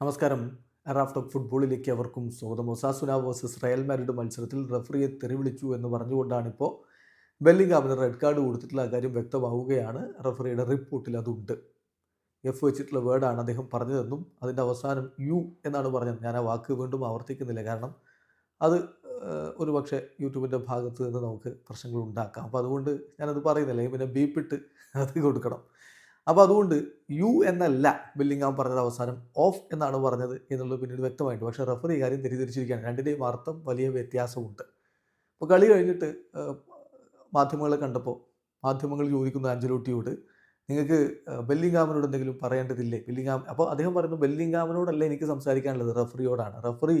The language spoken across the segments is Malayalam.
നമസ്കാരം. എറാഫ് ടോക്ക് ഫുട്ബോളിലേക്ക് അവർക്കും സ്വാഗതം. ഒസാസുന വേഴ്സസ് റയൽ മാരിഡ് മത്സരത്തിൽ റഫറിയെ തെറിവിളിച്ചു എന്ന് പറഞ്ഞുകൊണ്ടാണിപ്പോൾ ബെല്ലിംഗാമിന് റെഡ് കാർഡ് കൊടുത്തിട്ടുള്ള കാര്യം വ്യക്തമാവുകയാണ്. റഫറിയുടെ റിപ്പോർട്ടിൽ അതുണ്ട്. എഫ് വെച്ചിട്ടുള്ള വേർഡാണ് അദ്ദേഹം പറഞ്ഞതെന്നും അതിന്റെ അവസാനം യു എന്നാണ് പറഞ്ഞത്. ഞാൻ ആ വാക്ക് വീണ്ടും ആവർത്തിക്കുന്നില്ല. കാരണം അത് ഒരു പക്ഷേ യൂട്യൂബിന്റെ ഭാഗത്ത് നിന്ന് നമുക്ക് പ്രശ്നങ്ങൾ ഉണ്ടാക്കാം. അപ്പോൾ അതുകൊണ്ട് ഞാനത് പറയുന്നില്ല. പിന്നെ ബീപ്പിട്ട് അത് കൊടുക്കണം. അപ്പോൾ അതുകൊണ്ട് യു എന്നല്ല ബില്ലിംഗാം പറഞ്ഞത് അവസാനം ഓഫ് എന്നാണ് പറഞ്ഞത് എന്നുള്ളത് പിന്നീട് വ്യക്തമായിട്ട് പക്ഷേ റഫറി കാര്യം തെറ്റിദ്ധരിച്ചിരിക്കുകയാണ്. രണ്ടിന്റെയും അർത്ഥം വലിയ വ്യത്യാസമുണ്ട്. അപ്പോൾ കളി കഴിഞ്ഞിട്ട് മാധ്യമങ്ങളെ കണ്ടപ്പോൾ മാധ്യമങ്ങൾ ചോദിക്കുന്ന അഞ്ചലോട്ടിയോട് നിങ്ങൾക്ക് ബെല്ലിംഗാമിനോട് എന്തെങ്കിലും പറയേണ്ടതില്ലേ? ബെല്ലിംഗാം അപ്പോൾ അദ്ദേഹം പറയുന്നു ബെല്ലിംഗാമിനോടല്ല എനിക്ക് സംസാരിക്കാനുള്ളത് റഫറിയോടാണ് റഫറി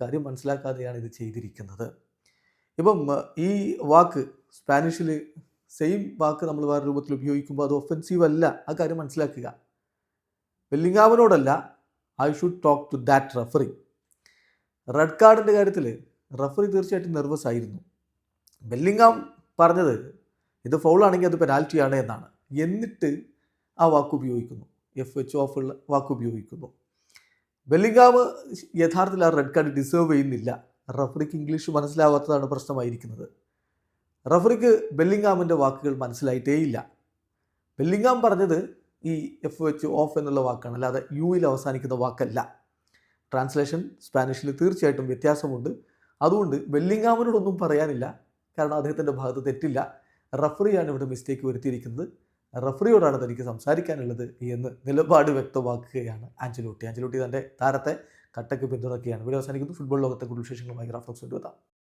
കാര്യം മനസ്സിലാക്കാതെയാണ് ഇത് ചെയ്തിരിക്കുന്നത്. ഇപ്പം ഈ വാക്ക് സ്പാനിഷിൽ സെയിം വാക്ക് നമ്മൾ വേറെ രൂപത്തിൽ ഉപയോഗിക്കുമ്പോൾ അത് ഒഫെൻസീവ് അല്ല. ആ കാര്യം മനസ്സിലാക്കുക. ബെല്ലിംഗാമിനോടല്ല I should talk to that referee red കാർഡിന്റെ കാര്യത്തിൽ റഫറി തീർച്ചയായിട്ടും നെർവസ് ആയിരുന്നു. ബെല്ലിംഗാം പറഞ്ഞത് ഇത് ഫൗളാണെങ്കിൽ അത് പെനാൽറ്റിയാണ് എന്നാണ്. എന്നിട്ട് ആ വാക്ക് ഉപയോഗിക്കുന്നു. എഫ് എച്ച് ഓഫുള്ള വാക്ക് ഉപയോഗിക്കുന്നു. വെല്ലിങ്ങാവ് യഥാർത്ഥത്തിൽ ആ റെഡ് കാർഡ് ഡിസേർവ് ചെയ്യുന്നില്ല. റഫറിക്ക് ഇംഗ്ലീഷ് മനസ്സിലാവാത്തതാണ് പ്രശ്നമായിരിക്കുന്നത്. റഫറിക്ക് ബെല്ലിങ്ങാമിന്റെ വാക്കുകൾ മനസ്സിലായിട്ടേയില്ല. ബെല്ലിംഗാം പറഞ്ഞത് ഈ എഫ് വെച്ച് ഓഫ് എന്നുള്ള വാക്കാണ് അല്ലാതെ യുയിൽ അവസാനിക്കുന്ന വാക്കല്ല. ട്രാൻസ്ലേഷൻ സ്പാനിഷിൽ തീർച്ചയായിട്ടും വ്യത്യാസമുണ്ട്. അതുകൊണ്ട് ബെല്ലിങ്ങാമിനോടൊന്നും പറയാനില്ല. കാരണം അദ്ദേഹത്തിന്റെ ഭാഗത്ത് തെറ്റില്ല. റഫറിയാണ് ഇവിടെ മിസ്റ്റേക്ക് വരുത്തിയിരിക്കുന്നത്. റഫറിയോടാണ് തനിക്ക് സംസാരിക്കാനുള്ളത് എന്ന് നിലപാട് വ്യക്തമാക്കുകയാണ് ആഞ്ചലോട്ടി ആഞ്ചലോട്ടി തന്റെ താരത്തെ കട്ടയ്ക്ക് പിന്തുണയ്ക്കുകയാണ്. ഇവിടെ അവസാനിക്കുന്നു. ഫുട്ബോൾ ലോകത്തെ കൂടുതൽ വിശേഷങ്ങളുമായി ഗ്രാഫ്ലോക്സ് കൊണ്ടുവെത്താം